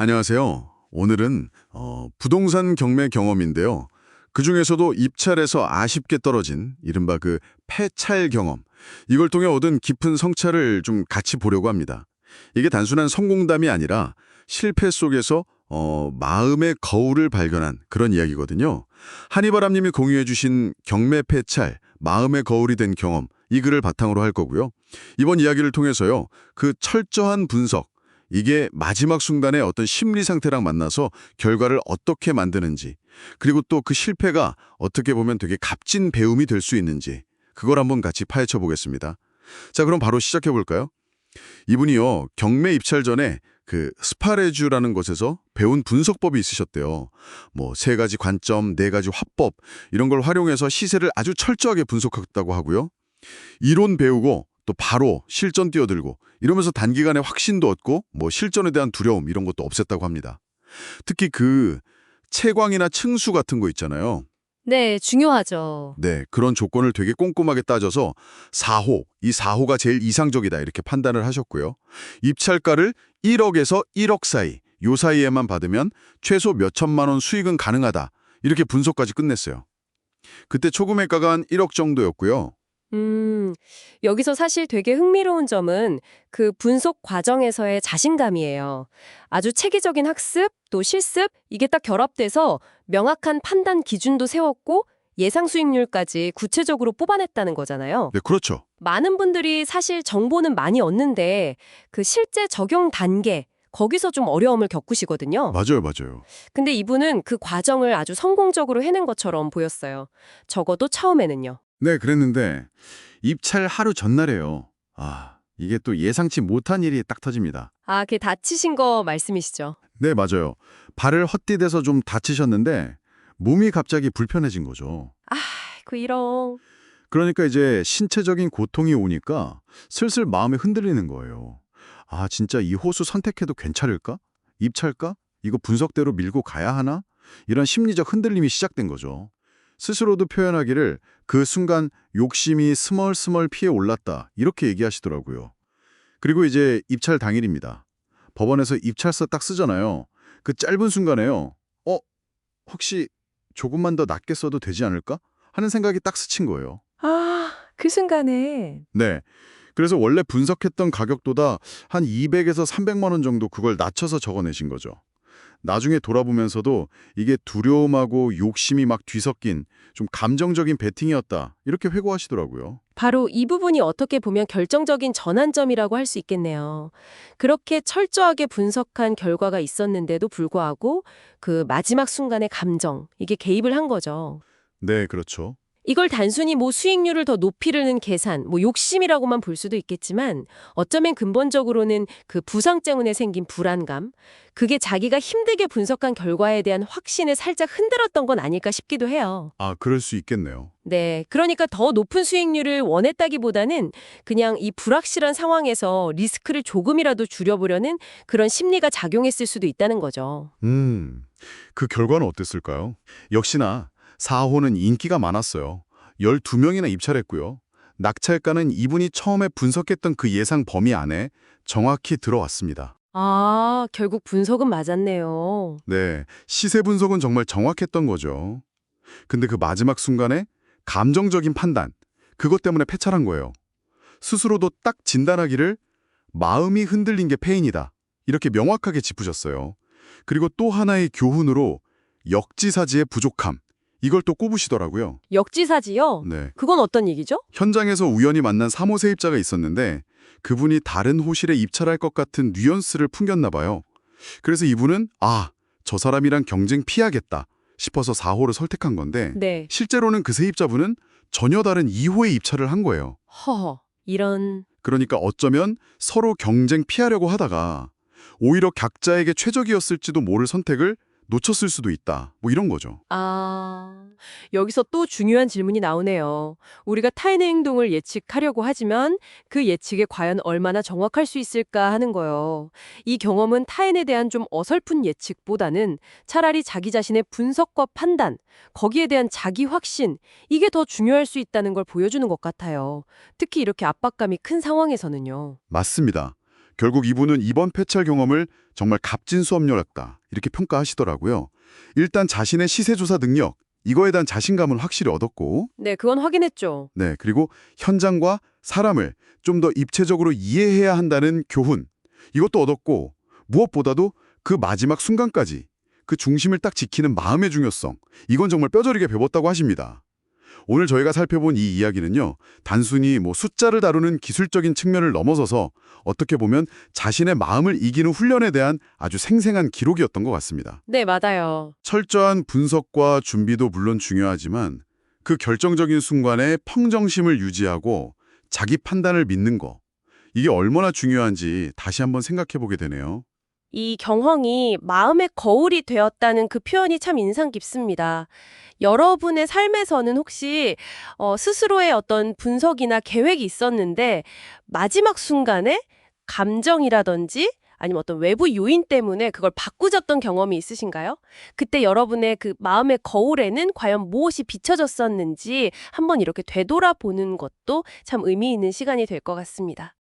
안녕하세요. 오늘은 어, 부동산 경매 경험인데요. 그 중에서도 입찰에서 아쉽게 떨어진 이른바 그 폐찰 경험. 이걸 통해 얻은 깊은 성찰을 좀 같이 보려고 합니다. 이게 단순한 성공담이 아니라 실패 속에서 어, 마음의 거울을 발견한 그런 이야기거든요. 한이바람님이 공유해 주신 경매 폐찰, 마음의 거울이 된 경험, 이 글을 바탕으로 할 거고요. 이번 이야기를 통해서요. 그 철저한 분석, 이게 마지막 순간에 어떤 심리 상태랑 만나서 결과를 어떻게 만드는지, 그리고 또 그 실패가 어떻게 보면 되게 값진 배움이 될 수 있는지, 그걸 한번 같이 파헤쳐 보겠습니다. 자, 그럼 바로 시작해 볼까요? 이분이요, 경매 입찰 전에 그 스파레주라는 곳에서 배운 분석법이 있으셨대요. 뭐 세 가지 관점, 네 가지 화법 이런 걸 활용해서 시세를 아주 철저하게 분석했다고 하고요. 이론 배우고 또 바로 실전 뛰어들고 이러면서 단기간에 확신도 얻고 뭐 실전에 대한 두려움 이런 것도 없앴다고 합니다. 특히 그 채광이나 층수 같은 거 있잖아요. 네, 중요하죠. 네, 그런 조건을 되게 꼼꼼하게 따져서 4호, 이 4호가 제일 이상적이다 이렇게 판단을 하셨고요. 입찰가를 1억에서 1억 사이, 요 사이에만 받으면 최소 몇 천만 원 수익은 가능하다 이렇게 분석까지 끝냈어요. 그때 초금액가가 한 1억 정도였고요. 음, 여기서 사실 되게 흥미로운 점은 그 분석 과정에서의 자신감이에요. 아주 체계적인 학습, 또 실습, 이게 딱 결합돼서 명확한 판단 기준도 세웠고 예상 수익률까지 구체적으로 뽑아냈다는 거잖아요. 네, 그렇죠. 많은 분들이 사실 정보는 많이 얻는데 그 실제 적용 단계, 거기서 좀 어려움을 겪으시거든요. 맞아요, 맞아요. 근데 이분은 그 과정을 아주 성공적으로 해낸 것처럼 보였어요. 적어도 처음에는요. 네, 그랬는데 입찰 하루 전날에요. 아, 이게 또 예상치 못한 일이 딱 터집니다. 아, 걔 다치신 거 말씀이시죠? 네, 맞아요. 발을 헛디뎌서 좀 다치셨는데 몸이 갑자기 불편해진 거죠. 그 이런 그러니까 이제 신체적인 고통이 오니까 슬슬 마음이 흔들리는 거예요. 아, 진짜 이 호수 선택해도 괜찮을까? 입찰까? 이거 분석대로 밀고 가야 하나? 이런 심리적 흔들림이 시작된 거죠. 스스로도 표현하기를 그 순간 욕심이 스멀스멀 피해 올랐다 이렇게 얘기하시더라고요. 그리고 이제 입찰 당일입니다. 법원에서 입찰서 딱 쓰잖아요. 그 짧은 순간에요. 어? 혹시 조금만 더 낮게 써도 되지 않을까? 하는 생각이 딱 스친 거예요. 아, 그 순간에 네. 그래서 원래 분석했던 가격보다 한 200에서 300만 원 정도 그걸 낮춰서 적어내신 거죠. 나중에 돌아보면서도 이게 두려움하고 욕심이 막 뒤섞인 좀 감정적인 베팅이었다. 이렇게 회고하시더라고요. 바로 이 부분이 어떻게 보면 결정적인 전환점이라고 할 수 있겠네요. 그렇게 철저하게 분석한 결과가 있었는데도 불구하고 그 마지막 순간의 감정, 이게 개입을 한 거죠. 네, 그렇죠. 이걸 단순히 뭐 수익률을 더 높이려는 계산, 뭐 욕심이라고만 볼 수도 있겠지만 어쩌면 근본적으로는 그 부상 때문에 생긴 불안감, 그게 자기가 힘들게 분석한 결과에 대한 확신을 살짝 흔들었던 건 아닐까 싶기도 해요. 아, 그럴 수 있겠네요. 네, 그러니까 더 높은 수익률을 원했다기보다는 그냥 이 불확실한 상황에서 리스크를 조금이라도 줄여보려는 그런 심리가 작용했을 수도 있다는 거죠. 음, 그 결과는 어땠을까요? 역시나 4호는 인기가 많았어요. 12명이나 입찰했고요. 낙찰가는 이분이 처음에 분석했던 그 예상 범위 안에 정확히 들어왔습니다. 아, 결국 분석은 맞았네요. 네, 시세 분석은 정말 정확했던 거죠. 근데 그 마지막 순간에 감정적인 판단, 그것 때문에 패찰한 거예요. 스스로도 딱 진단하기를 마음이 흔들린 게 패인이다. 이렇게 명확하게 짚으셨어요. 그리고 또 하나의 교훈으로 역지사지의 부족함, 이걸 또 꼽으시더라고요. 역지사지요? 네. 그건 어떤 얘기죠? 현장에서 우연히 만난 3호 세입자가 있었는데 그분이 다른 호실에 입찰할 것 같은 뉘언스를 풍겼나 봐요. 그래서 이분은 아, 저 사람이랑 경쟁 피하겠다 싶어서 4호를 선택한 건데 네. 실제로는 그 세입자분은 전혀 다른 2호에 입찰을 한 거예요. 허허. 이런 그러니까 어쩌면 서로 경쟁 피하려고 하다가 오히려 각자에게 최적이었을지도 모를 선택을 놓쳤을 수도 있다. 뭐 이런 거죠. 아, 여기서 또 중요한 질문이 나오네요. 우리가 타인의 행동을 예측하려고 하지만 그 예측이 과연 얼마나 정확할 수 있을까 하는 거요. 이 경험은 타인에 대한 좀 어설픈 예측보다는 차라리 자기 자신의 분석과 판단, 거기에 대한 자기 확신, 이게 더 중요할 수 있다는 걸 보여주는 것 같아요. 특히 이렇게 압박감이 큰 상황에서는요. 맞습니다. 결국 이분은 이번 폐찰 경험을 정말 값진 수업료였다. 이렇게 평가하시더라고요. 일단 자신의 시세조사 능력, 이거에 대한 자신감을 확실히 얻었고, 네, 그건 확인했죠. 네, 그리고 현장과 사람을 좀 더 입체적으로 이해해야 한다는 교훈, 이것도 얻었고, 무엇보다도 그 마지막 순간까지 그 중심을 딱 지키는 마음의 중요성, 이건 정말 뼈저리게 배웠다고 하십니다. 오늘 저희가 살펴본 이 이야기는요, 단순히 뭐 숫자를 다루는 기술적인 측면을 넘어서서 어떻게 보면 자신의 마음을 이기는 훈련에 대한 아주 생생한 기록이었던 것 같습니다. 네, 맞아요. 철저한 분석과 준비도 물론 중요하지만 그 결정적인 순간에 평정심을 유지하고 자기 판단을 믿는 거, 이게 얼마나 중요한지 다시 한번 생각해 보게 되네요. 이 경황이 마음의 거울이 되었다는 그 표현이 참 인상 깊습니다. 여러분의 삶에서는 혹시 어, 스스로의 어떤 분석이나 계획이 있었는데 마지막 순간에 감정이라든지 아니면 어떤 외부 요인 때문에 그걸 바꾸졌던 경험이 있으신가요? 그때 여러분의 그 마음의 거울에는 과연 무엇이 비춰졌었는지 한번 이렇게 되돌아보는 것도 참 의미 있는 시간이 될 것 같습니다.